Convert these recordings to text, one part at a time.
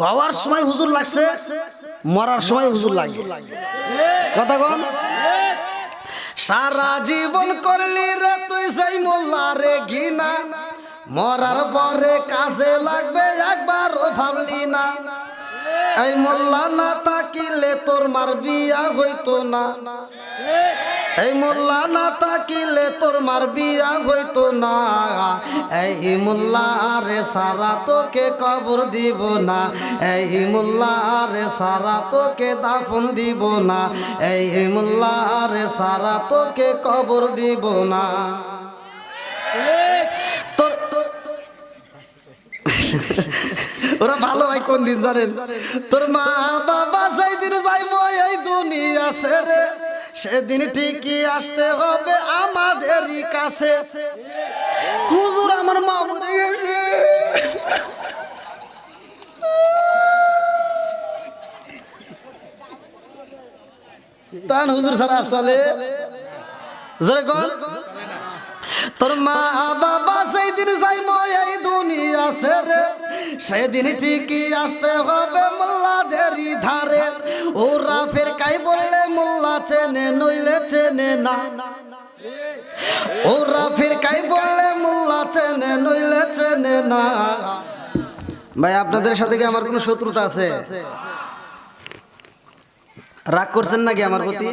হওয়ার সময় হুজুর লাগছে, মরার সময় হুজুর লাগবে কথা কন? সারা জীবন করলি রে তুই সেই মোল্লা রে ঘিনা মরার পরে কাজে লাগবে একবার ভাবলি না। এই মোল্লা না তাকিলে তোর মার বিয়া হইতো না। এই মোল্লা না তাকিলে তোর মার বিয়া হইতো না। এই মোল্লা রে সারা তোকে কবর দিব না। এই মোল্লা রে সারা তোকে দাফন দিব না। এই মোল্লা রে সারা তোকে কবর দিব না। ওরা ভালো ভাই কোন দিন জানেন? তোর মা বাবা সেই দিন যাই মই এই দুনিয়া ছেড়ে সেদিন ঠিকই আসতে হবে আমাদেরই কাছে। হুজুর আমার মা তান হুজুর সারা চলে তোর মা বাবা সেই দিন যাইব এই দুনিয়া ছেড়ে সেদিন ঠিকই আসতে হবে মোল্লাদেরই ধারে। ওরা ফের কাই বললে, মোল্লা চেনে, নইলে চেনে না। ওরা ফের কাই বললে, মোল্লা চেনে, নইলে চেনে না। ভাই, আপনাদের সাথে কি আমার কোনো শত্রুতা আছে? রাগ করছেন নাকি আমার প্রতি?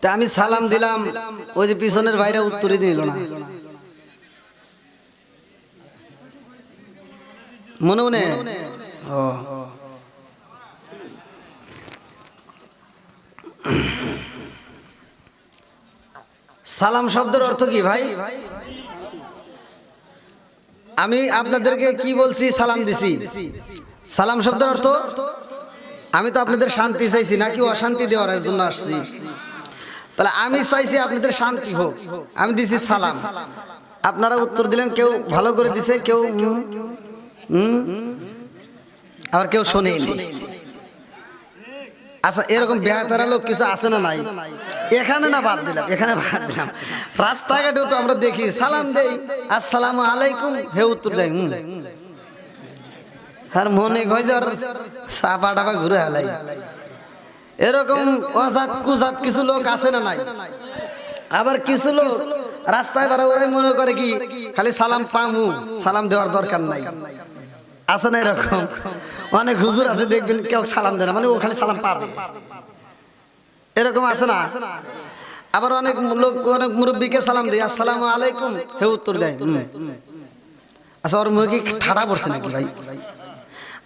তা আমি সালাম দিলাম, ওই যে পিছনের বাইরে উত্তরই দিল না। মনে মনে? ও। সালাম শব্দের অর্থ কি ভাই? আমি আপনাদেরকে কি বলছি? সালাম দিছি। সালাম শব্দের অর্থ? আমি তো আপনাদের শান্তি চাইছি নাকি অশান্তি দেওয়ার জন্য আসছি? তাহলে আমি চাইছি আপনাদের শান্তি হোক। আমি দিছি সালাম। আপনারা উত্তর দিলেন কেউ ভালো করে দিছে কেউ আবার কেউ শোনেনি। আচ্ছা এরকম বেহাতারা লোক কিছু আছে না নাই? এখানে না বাদ দিলাম এখানে বাদ দিলাম। রাস্তাঘাটেও তো আমরা দেখি সালাম দেই আসসালামু আলাইকুম হে উত্তর দেয় আর মনে ওর চাপা টাপা ঘুরে হালাই। এরকম অজাত কুজাত কিছু লোক আছে না নাই? আবার কিছু লোক রাস্তায় বারা ওরাই মনে করে কি খালি সালাম পামু সালাম দেওয়ার দরকার নাই। আছে না এরকম? অনেক হুজুর আছে দেখবেন কেউ সালাম দেয় না মানে ও খালি সালাম পাবে। এরকম আছে না? আবার অনেক লোক অনেক মুরব্বীকে সালাম দেয় আসসালামু আলাইকুম। হে উত্তর দেয় আচ্ছা ওর মুখে ঠাডা পড়ছে নাকি ভাই?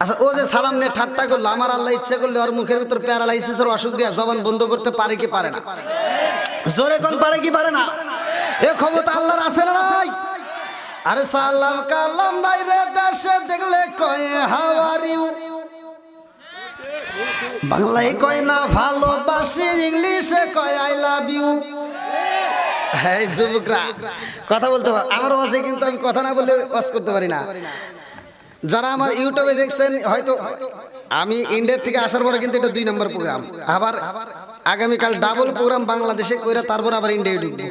আচ্ছা ও যে সালাম নিয়ে ঠাট্টা করল আমার আল্লাহ ইচ্ছা করলে ওর মুখের ভিতর প্যারালাইসিসের অসুখ দিয়ে জবান বন্ধ করতে পারে কি পারে না? জোরে কোন পারে কি পারে না? এ ক্ষমতা আল্লাহর আছে না আরে সালাম কালাম নাই রে দেশে, দেখলে কয়ে হাওয়ারি। বাংলায় কয় না ভালোবাসি, ইংলিশে কয় আই লাভ ইউ হ্যাঁ যুবকরা, কথা বলতে পার আমার মাঝে কিন্তু আমি কথা না বললে ওয়াজ করতে পারি না। যারা আমার ইউটিউবে দেখছেন, হয়তো আমি ইন্ডিয়া থেকে আসার পরে কিন্তু এটা দুই নম্বর প্রোগ্রাম আবার আগামীকাল ডাবল প্রোগ্রাম বাংলাদেশে কইরা তারপর আবার ইন্ডিয়া ঢুকবো।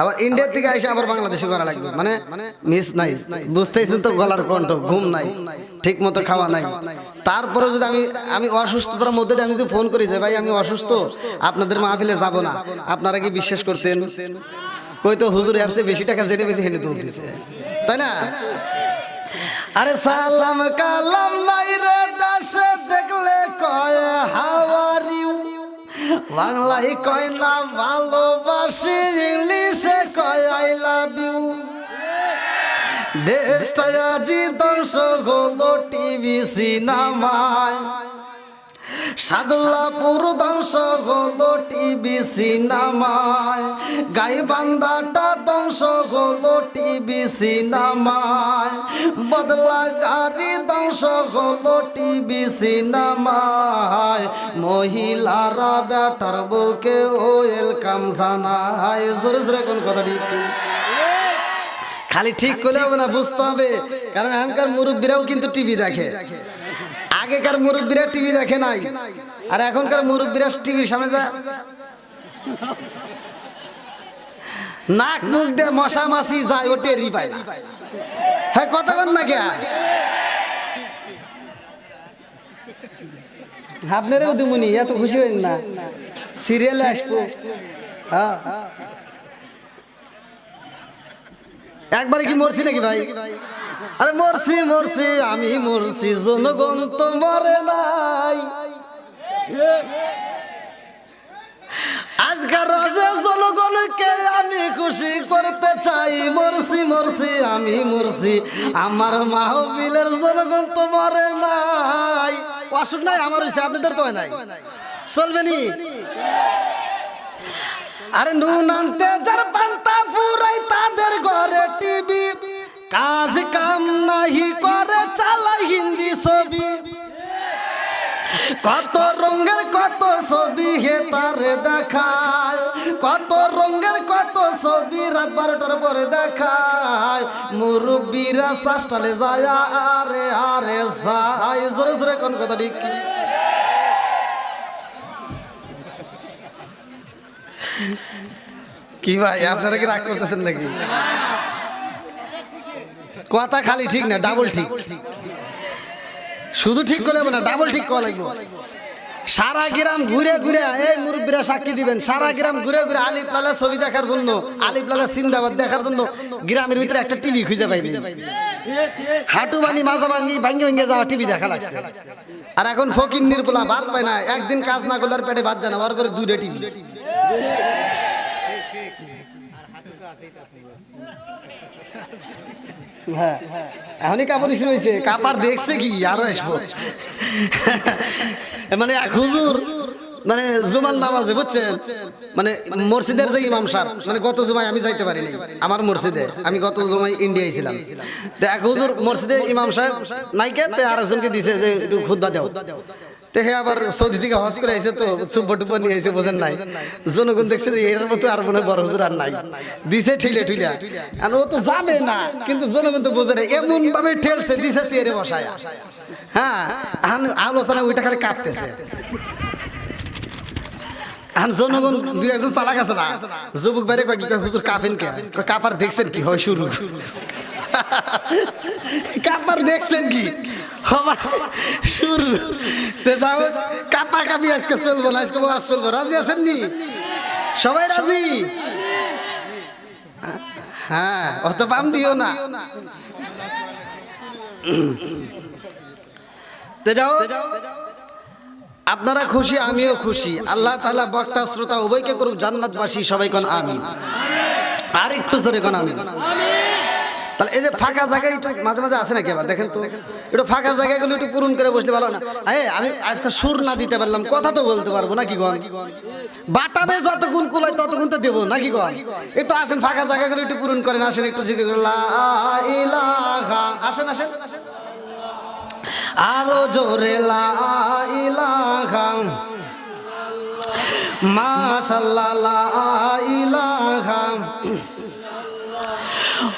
আবার ইন্ডিয়া থেকে এসে আবার বাংলাদেশে করা লাগবে। মানে মিস নাই। বুঝতেইছেন তো গলার কণ্ঠ, ঘুম নাই। ঠিক মতো খাওয়া নাই। তারপরে যদি আমি আমি অসুস্থতার মধ্যে আমি যদি ফোন করি যে, ভাই, আমি অসুস্থ। আপনাদের মাহফিলে যাব না। আপনারা কি বিশ্বাস করতেন? কই তো হুজুর চেয়ে বেশি টাকা জেনে বেশি দৌড় দিছে। তাই না? আরে সালাম কালাম নাই রে বাংলায় কয় না ভালোবাসি, ইংলিশে কয় আই লাভ ইউ দেশটা আজি দর্শক হলো টিভি, সিনেমায়। সাদুল্লাপুর ধ্বংস হলো টিভি সিনেমায়। গাইবান্ধাটা ধ্বংস হলো টিভি সিনেমায়। বদলা গাড়ি ধ্বংস হলো টিভি সিনেমায়। মহিলারা ব্যাটার বউকে ওয়েলকাম জানায়। জোরে জোরে কোন কথা ঠিক খালি ঠিক করলে হবে না বুঝতে হবে। কারণ এখনকার মুরব্বীরাও কিন্তু টিভি দেখে। আগেকার মুরব্বীরা টিভি দেখে নাই। আর এখনকার মুরব্বীরা টিভির সামনে যায় নাক মুখ দিয়ে মশা মাসি যায়, ও টেরি হ্যাঁ কথা বল না কে আপনারাও দুমুনি, এত খুশি হইন না। সিরিয়ালে আসব। হ্যাঁ। একবারে কি মরছি নাকি ভাই? আরে মরছি মরছি, আমি মরছি, জনগণ তো মরে নাই। আজকাল রাজে জনগণকে আমি খুশি করতে চাই। মরছি মরছি, আমি মরছি, আমার মাহবিলের জনগণ তো মরে নাই। অসুখ নাই, আমার হয়েছে আপনাদের তো নাই। চলবে নি? আরে নুন আনতে যার পান্তা ফুরাই তাদের ঘরে টিভি। কাজ কাম নাহি করে, চালাই হিন্দি ছবি। কত রঙের, কত ছবি হে তারে দেখায়। কত রঙের, কত ছবি রাত বারোটার পরে দেখায়। মুরব্বীরা শ্বাসটালে যায়, আরে আরে সাই জোরে জোরে কোন কথা ঠিক? কি ভাই, আপনারা কি রাগ করতেছেন নাকি? কথা খালি ঠিক না ডাবল ঠিক। শুধু ঠিক করলে না ডাবল ঠিক করা লাগবে। সারা গ্রাম ঘুরে ঘুরে এই মুরব্বীরা সাক্ষী দিবেন। সারা গ্রাম ঘুরে ঘুরে আলিফ লালা ছবি দেখার জন্য আলিফ লালা সিন্দাবাদ দেখার জন্য গ্রামের ভিতরে একটা টিভি খুঁজে পাইনি হাঁটু বানি মাজা ভাঙি ভাঙ্গি ভাঙ্গে যাওয়া টিভি দেখা লাগছে। আর এখন ফকির নির্বলা ভাত পায় না। একদিন কাজ না করলে পেটে ভাত জানা আর করে দুইটা টিভি হ্যাঁ। এখনই কাপড় ইস্যু হয়েছে। কাপড় দেখছে কি? আরও আসব। মানে হুজুর মানে জুমার নামাজে, বুঝছেন? মানে মসজিদের যে ইমাম সাহেব মানে গত জুমায় আমি যাইতে পারিনি। আমার মসজিদে, আমি গত জুমায় ইন্ডিয়ায় ছিলাম। এক হুজুর, মসজিদে ইমাম সাহেব নাইকে তে আরেকজনকে দিছে যে একটু খুদ্া দেও। হে আবার সৌদি থেকে হজ করে আইছে তো সুব্বা টুব্বা নিয়ে আইছে বোঝেন নাই? জনগণ দেখছে যে এর মতো আর মনে বড় হুজুর আর নাই। দিছে ঠেলে ঠুলিয়া আর ও তো যাবে না, কিন্তু জনগণ তো বোঝে না এমন ভাবে ঠেলছে, দিছে চেয়ারে বসায়। হ্যাঁ আলোচনা ওইটা খালি কাটতেছে। এখন জনগণ দুই একজন চালাক আছে না, যুবক বাইরে হুজুর কাফেন কে? কাপার দেখছেন কি? হয় শুরু। কাপার দেখছেন কি? তে যাও, কাপা কাপি আজকে চলবো, না আজকে আজ চলবো। রাজি আছেন নি? সবাই রাজি? হ্যাঁ অত পাম দিও না। যাও। আপনারা খুশি, আমিও খুশি। আল্লাহ তাআলা বক্তা, শ্রোতা, উভয়কে করুক জান্নাতবাসী সবাই কোন আমি আর একটু জোরে কোন, আমিন। তাহলে এই যে ফাঁকা জায়গায় একটু মাঝে মাঝে আসে নাকি আবার? দেখেন তো। একটু ফাঁকা জায়গাগুলো একটু পূরণ করে বসলে ভালো না। হ্যাঁ আমি আজকে সুর না দিতে পারলাম, কথা তো বলতে পারব নাকি গন বাটাবে যতক্ষণ কুলাই ততক্ষণ তো দেবো নাকি গন একটু আসেন, ফাঁকা জায়গাগুলো একটু পূরণ করেন, আসেন, একটু জিজ্ঞেস আসেন আসেন। আরও জোরে, লা মাশাল্লাহ লা ইলাহা।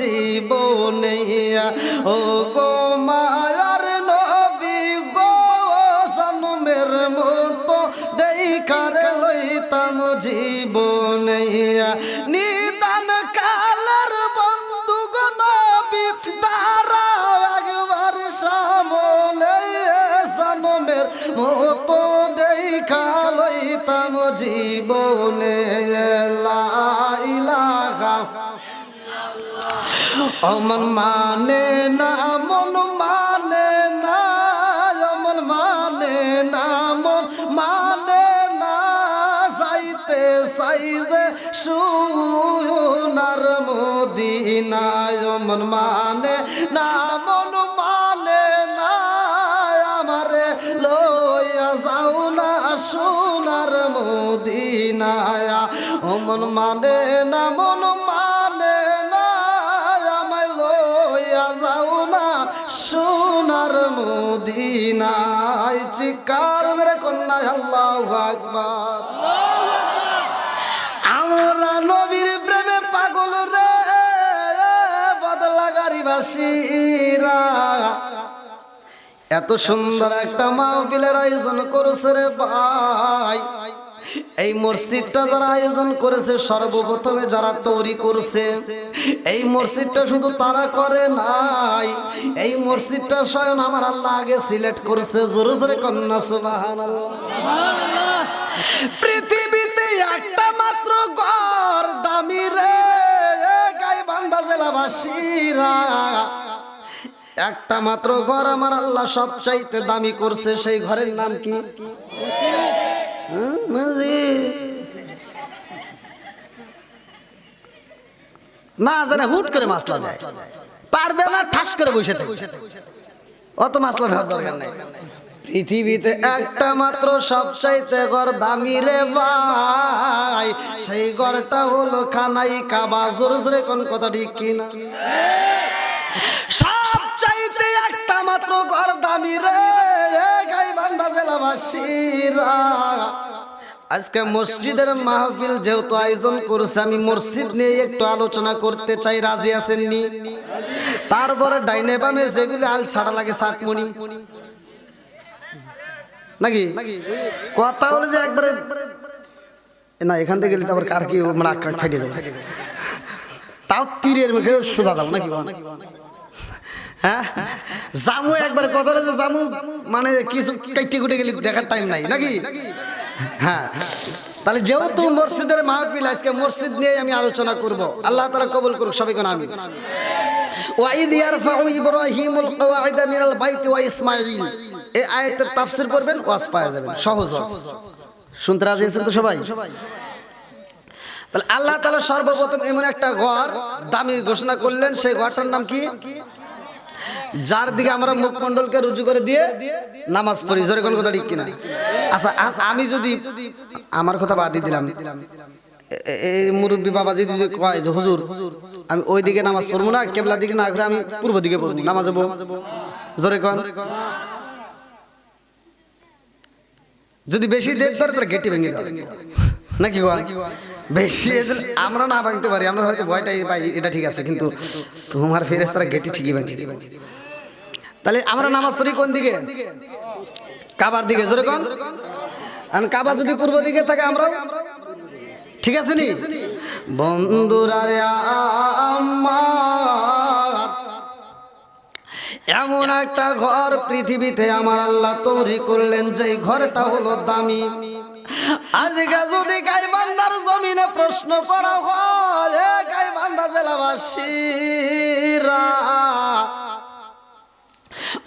জীবনেয়া ও গো মায়ার নবী গো সনমের মতো দেখারে লইতাম জীবনেয়া নিদান কালার বন্ধু গো নবী, তারা একবার সামনে সনমের মতো দেখা লইতাম জীবনে অমন মানে না মন মানে না, অমন মানে না মন মানে না। চাইতে চাইজে সোনার মদিনায় অমন মানে না মন মানে না। আমারে লইয়া যাও না সোনার মদিনায়। অমন মানে না এত সুন্দর একটা মাহফিলের আয়োজন করেছে রে ভাই। এই মসজিদটা যারা আয়োজন করেছে সর্বপ্রথমে যারা তৈরি করছে এই মসজিদটা শুধু তারা করে নাই। এই মসজিদটা স্বয়ং আমার আল্লাহ আগে সিলেক্ট করেছে। জোরে জোরে কন্যা সুবহানাল্লাহ। পৃথিবীতে একটা মাত্র ঘর দামি রে। একটা মাত্র ঘর আমার আল্লাহ সব চাইতে দামি করছে, সেই ঘরের নাম কি? মসজিদ। না জানে, হুট করে মাসলা দেয়। পারবে না, ঠাস করে বসে থাকে। অত মাসলা দেওয়ার দরকার নাই। পৃথিবীতে একটা মাত্র সবচাইতে ঘর দামি রে ভাই। সেই ঘরটা হলো খানাই কাবা। জোরে জোরে কোন কথা ঠিক কিনা সবচাইতে একটা মাত্র ঘর দামি রে গাইবান্ধা জেলাবাসীরা। আজকে মসজিদের মাহফিল যেহেতু আয়োজন করছে, আমি মসজিদ নিয়ে একটু আলোচনা করতে চাই, রাজি আছেননি? তারপরে ডাইনে বামে যেগুলি আল ছাড়া লাগে ষাটমণি নাকি? কথা হলো যে একবারে না, এখান থেকে গেলে তো আবার কার কি মানে আক্রান্ত ফেটে যাবে তাও তীরের মুখে সোজা যাব নাকি হ্যাঁ? জামু একবার কথা হলো যে জামু মানে কিছু কাইটে কুটে গেলে দেখার টাইম নাই, নাকি? হ্যাঁ। তাহলে যেহেতু মসজিদের মাহফিল, আজকে মসজিদ নিয়ে আমি আলোচনা করব। আল্লাহ তাআলা কবুল করুক সবাইকে আমি ওয়াইদ ইয়ারফাউ ইব্রাহিমুল কওয়াইদা মিনাল বাইতি ওয়া ইসমাঈল। এই আয়াতের তাফসির করবেন ওয়াজ পাওয়া যাবেন সহজ ওয়াজ। শুনতে রাজি আছেন তো সবাই? তাহলে আল্লাহ তাআলা সর্বপ্রথম এমন একটা ঘর দামি ঘোষণা করলেন, সেই ঘরটার নাম কি? যার দিকে আমরা মুখমণ্ডলকে রুজু করে দিয়ে নামাজ পড়ি। জোরে কোন কথা ঠিক কিনা? আচ্ছা আজ আমি যদি আমার কথা বাদই দিলাম। এই মুরব্বী বাবা যদি কয় যে, হুজুর, আমি ওই দিকে নামাজ পড়ব না কেবলা দিকে না ঘুরে আমি পূর্ব দিকে পড়ব, নামাজ জোরে কন। যদি বেশি দেখ ধরে তোরা গেটি ভেঙে দাও। নাকি বেশি আমরা না ভাঙতে পারি, আমরা হয়তো ভয়টাই পাই, এটা ঠিক আছে, কিন্তু তোমার ফেরেস তারা গেটি ঠিকই ভাঙছে তাহলে আমরা নামাজ পড়ি কোন দিকে? কাবার দিকে, জোরে কন। আর কাবা যদি পূর্ব দিকে থাকে আমরা ঠিক আছে নি? বন্ধুরা রে আমার এমন একটা ঘর পৃথিবীতে আমার আল্লাহ তৈরি করলেন যে ঘরটা হলো দামি। আজকে যদি গাইবান্ধার জমিনে প্রশ্ন করা হয় গাইবান্ধা জেলাবাসীরা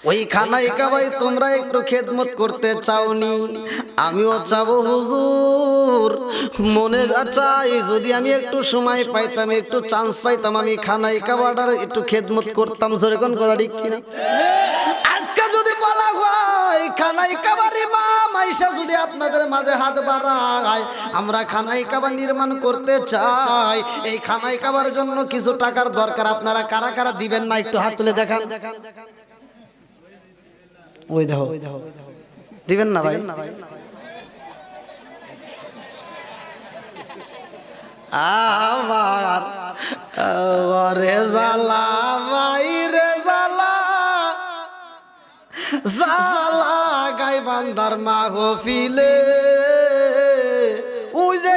ওই খানাই কাবাই তোমরা একটু খেদমত করতে চাওনি। আমিও চাবো হুজুর। মনে যা চাই যদি আমি একটু সময় পাইতাম একটু চান্স পাইতাম আমি খানাই কাবাটার একটু খেদমত করতাম জোরে কোন কথা ঠিক কিনা? আজকে যদি বলা হয় খানাই কাবার ইমাম আইসা যদি আপনাদের মাঝে হাত বাড়ায় আমরা খানাই কাবা নির্মাণ করতে চাই এই খানাই কাবার জন্য কিছু টাকার দরকার আপনারা কারা কারা দিবেন না? একটু হাত তুলে দেখান দেখান দেখান। ওই দেখো দিবেন না ভাই? আমার রে জালা ভাই রে বান্দার মা ওই যে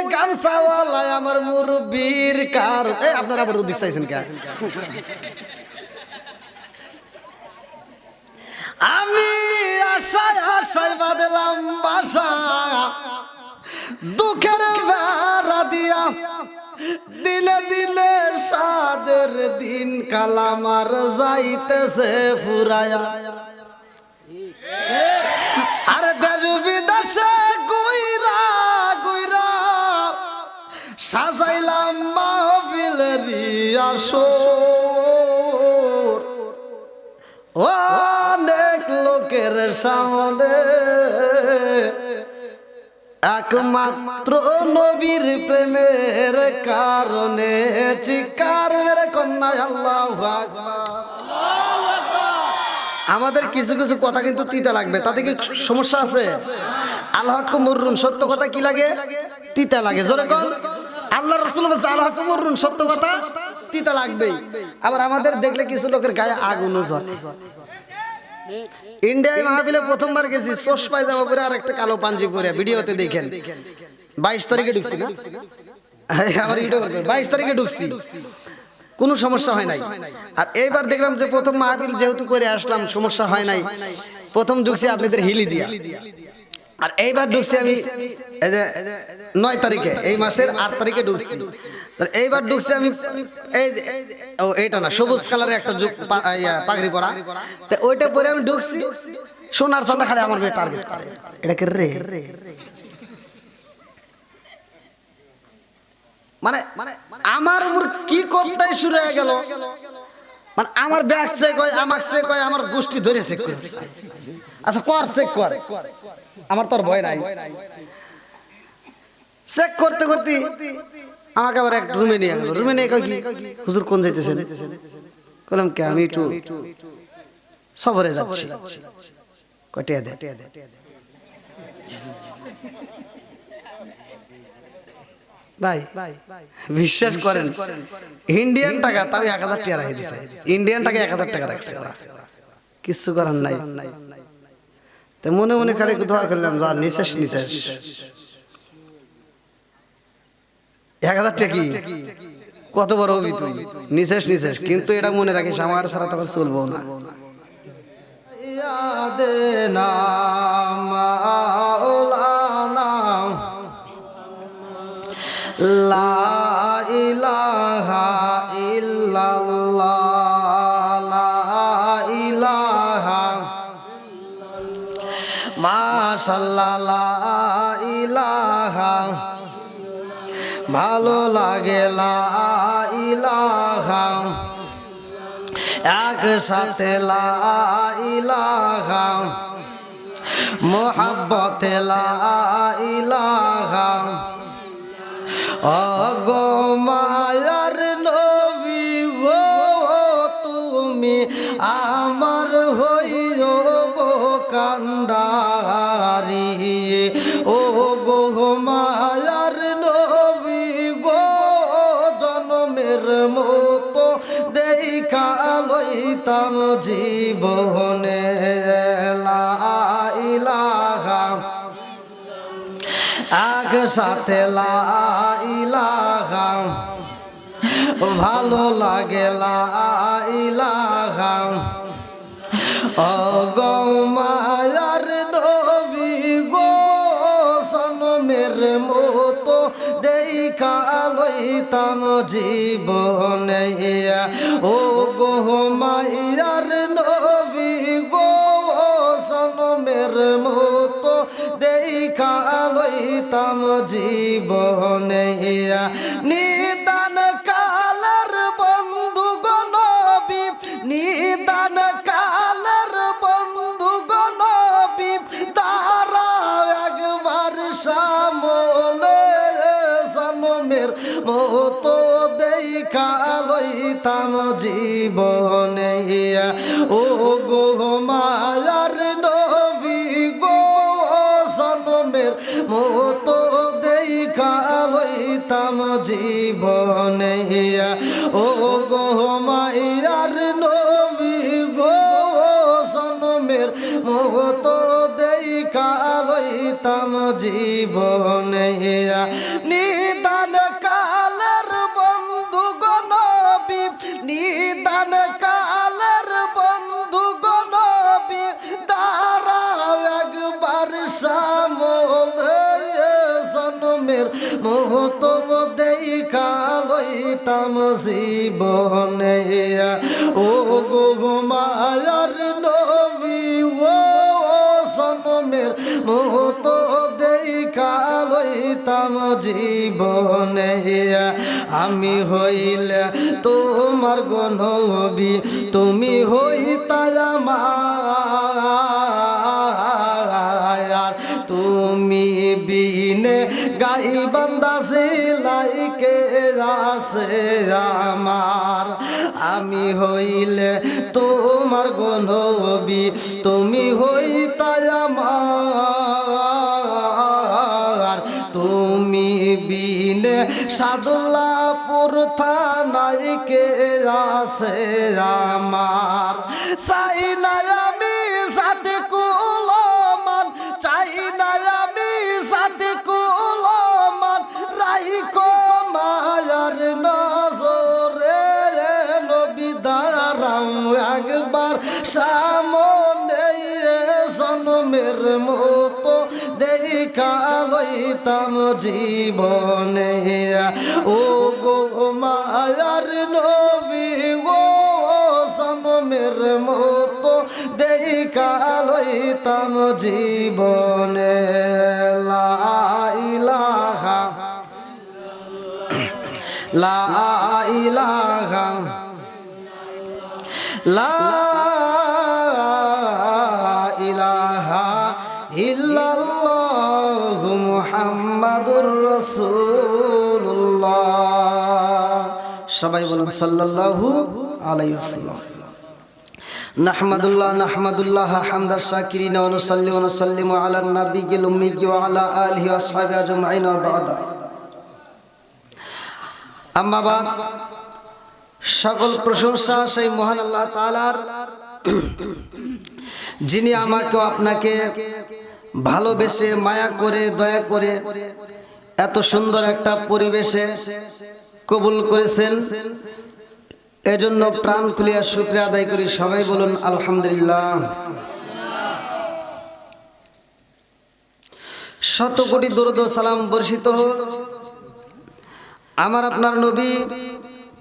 আমার মুরব্বীর কার? এই আপনারা আবার ওদিক চাইছেন কে? আমি আশায় আশায় বাদলাম বাসা। দুঃখের বেড়া দিয়া দিনে দিনে সাদের দিন কালামার যাইতেছে ফুরায়া। আরে দেশ বিদেশে গুইরা গুইরা সাজাইলাম মাহফিলের আসর। অনেক লোকের সামনে একমাত্র নবীর প্রেমের কারণে চিকার মেরে কন্যা আল্লাহ আমাদের কিছু কিছু কথা কিন্তু তিতা লাগবে। তাতে কি সমস্যা আছে? আল্লাহ মুরুন সত্য কথা কি লাগে? তিতা লাগে। জোরে কন। আল্লাহ রসুল বলছে, আল্লাহ মুরুন সত্য কথা তিতা লাগবেই। আবার আমাদের দেখলে কিছু লোকের গায়ে আগুনও জ্বলে। ইন্ডিয়ায় মাহফিলে প্রথমবার গেছি সোস পায়জামা পরে আর কালো পাঞ্জি পরে ভিডিওতে দেখেন বাইশ তারিখে ঢুকছি না হ্যাঁ, আমার ইউটিউব বাইশ তারিখে ঢুকছি কোনো সমস্যা হয় নাই আর এইবার দেখলাম যে প্রথম মাহফিল যেহেতু করে আসলাম সমস্যা হয় নাই প্রথম ঢুকছি আপনাদের হিলি দিয়া আর এইবার ঢুকছি আমি নয় তারিখে এই মাসের আট তারিখে ঢুকছি তাহলে এইবার ঢুকছি আমি এই ও এইটা না সবুজ কালারের একটা পাগড়ি পরা। তো ওইটা পরে আমি ঢুকছি। সোনার সোনা খালি আমার টার্গেট করে। এটাকে রে? মানে মানে আমার উপর কি কোপটাই শুরু হয়ে গেল? মানে আমার ব্যাগ চেক হয় আমার চেক হয় আমার গোষ্ঠী ধরে চেক করে। আচ্ছা কর চেক কর। আমার তোর ভয় নাই। চেক করতে করতে আমাকে আবার এক রুমে নিয়ে গেল রুমে নিয়ে কি, হুজুর কোন যাইতেছে বললাম কে, আমি একটু সফরে যাচ্ছি। কটিয়া দে। ভাই, বিশ্বাস করেন ইন্ডিয়ান টাকা তাও এক হাজার টাকা রাখে দিছে। ইন্ডিয়ান টাকা এক হাজার টাকা রাখছে ওরা। কিচ্ছু করার নাই। তো মনে মনে খালি দোয়া করলাম, যা নিশেষ নিশেষ। কত বড় হবি তুই? নিশেষ নিশেষ। কিন্তু এটা মনে রাখিস, আমার ছাড়া তখন চলবো না। লা ইলাহা ইলাহা ভালো লাগে লা ইলাহা। একসাথে লা ইলাহা। মোহাব্বতে নবী গো তুমি আমার জীবনে ইলাহা আগ সাথে লা ইলাহা ভালো লাগে ইলাহা। ও মায়ার নবী গো, সনমের মতো দেখা লইতাম জীবনে। ও গো মায়ার জীবনে নিদান লইতাম জীবনে ও গো মাইরার নবী গো সনমের মতো দেখা তাম জীবনে। জীবনে ও গো মায়ার নবী, ও সনমের মতো দেখা লইতাম জীবনে আমি হইলে তোমার গনবী তুমি হইতা আমার। তুমি বিনে গাই বান্দা লাইকে আছে আমার। আমি হইলে তোমার গণবি, তুমি হইতা আমার। তুমি বিনে সাদুল্লাপুর থানাইকে আছে আমার? দাঁড়াও, একবার সামনে জন্মের মতো দেখা লইতাম জীবনে। ও গো মায়ার নবী গো জন্মের মতো দেখা লইতাম জীবনে। লা ইলাহা লা ইলাহা ইল্লাল্লাহ মুহাম্মাদুর রাসূলুল্লাহ। সবাই বলুন সাল্লাল্লাহু আলাইহি ওয়াসাল্লাম। নাহমাদুল্লাহ নাহমাদুল্লাহ হামদা শাকিরিন ওয়া নুসাল্লি ওয়া নুসাল্লিমু আলা নাবিয়িল উম্মি ওয়া আলা আলিহি ওয়া আসহাবিহি আজমাইন বা'দা। আম্মা বাদ। সকল প্রশংসা সেই মহান আল্লাহ তাআলার। যিনি আমাকে আপনাকে ভালোবেসে, মায়া করে, দয়া করে এত সুন্দর একটা পরিবেশে কবুল করেছেন। এজন্য প্রাণ খুলিয়া শুক্রিয়া আদায় করি। সবাই বলুন, আলহামদুলিল্লাহ। শত কোটি দরুদ সালাম বর্ষিত হোক। আমার আপনার নবী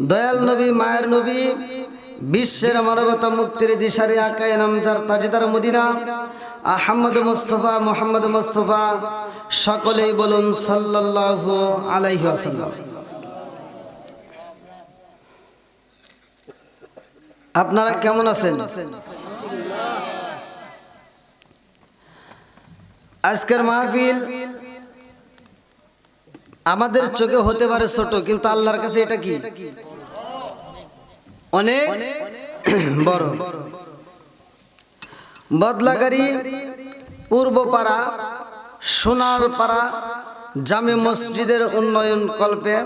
দয়াল নবী, মায়ের নবী, বিশ্বের মানবতা মুক্তির দিশারি আকায় নামজার তাজিদার মদিনা। আহমদ মুস্তফা, মোহাম্মদ মুস্তফা, সকলেই বলুন সাল্লাল্লাহু আলাইহি ওয়াসাল্লাম। আপনারা কেমন আছেন? আজকের মাহফিল আমাদের চোখে হতে পারে ছোট কিন্তু আল্লাহর কাছে এটা কি? অনেক বড়। বদলাগাড়ি পূর্ব পাড়া সোনার পাড়া জামে মসজিদের উন্নয়ন কল্পে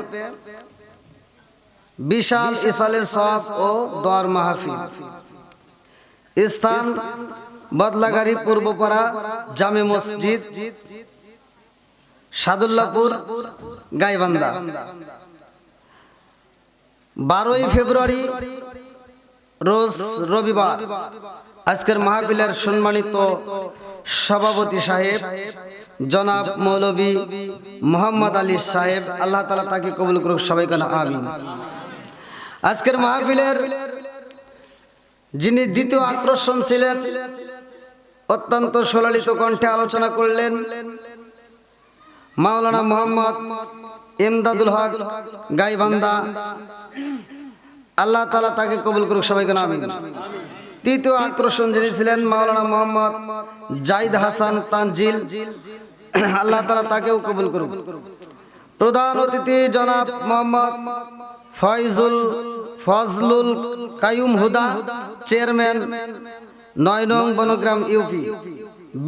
বিশাল ইসালে সব ও দর মাহফিল। স্থান বদলাগাড়ি পূর্বপাড়া জামে মসজিদ। সাদুল্লাপুর, গাইবান্ধা। বারোই ফেব্রুয়ারি, রোজ রবিবার, আজকের মাহফিলের সম্মানিত সভাপতি সাহেব, জনাব মৌলবী মোহাম্মদ আলী সাহেব, আল্লাহ তালা তাকে কবুল করুক সবাই কেন আমিন। আজকের মাহফিলের যিনি দ্বিতীয় আকর্ষণ ছিলেন, অত্যন্ত সোলালিত কণ্ঠে আলোচনা করলেন মাওলানা মোহাম্মদ এমদাদুল হক গাইবান্ধা। আল্লাহ তালা তাকে কবুল করুক, সবাইকে আমিন। তৃতীয় আকর্ষণ যিনি ছিলেন মাওলানা মোহাম্মদ জাইদ হাসান তানজিল, আল্লাহ তালা তাকেও কবুল করুক। প্রধান অতিথি জনাব মোহাম্মদ ফয়জুল ফজলুল কায়ুম হুদা, চেয়ারম্যান, নয় নং বনগ্রাম ইউপি।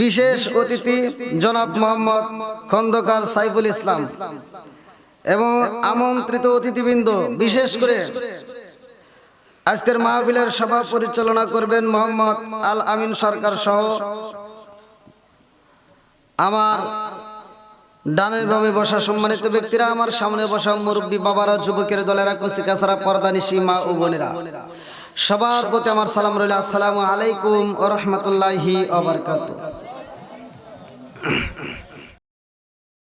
বিশেষ অতিথি জনাব মোহাম্মদ খন্দকার সাইফুল ইসলাম। এবং আমন্ত্রিত অতিথিবৃন্দ বিশেষ করে আজকের মাহফিলের সভা পরিচালনা করবেন মোহাম্মদ আল আমিন সরকার সহ। আমার ডানের বামে বসা সম্মানিত ব্যক্তিরা আমার সামনে বসা মুরব্বী বাবারা যুবকের দলেরা সারা পর্দানিসী মা ও বোনেরা। সবার প্রতি আমার সালাম রইল। আসসালামু আলাইকুম ও রহমতুল্লাহি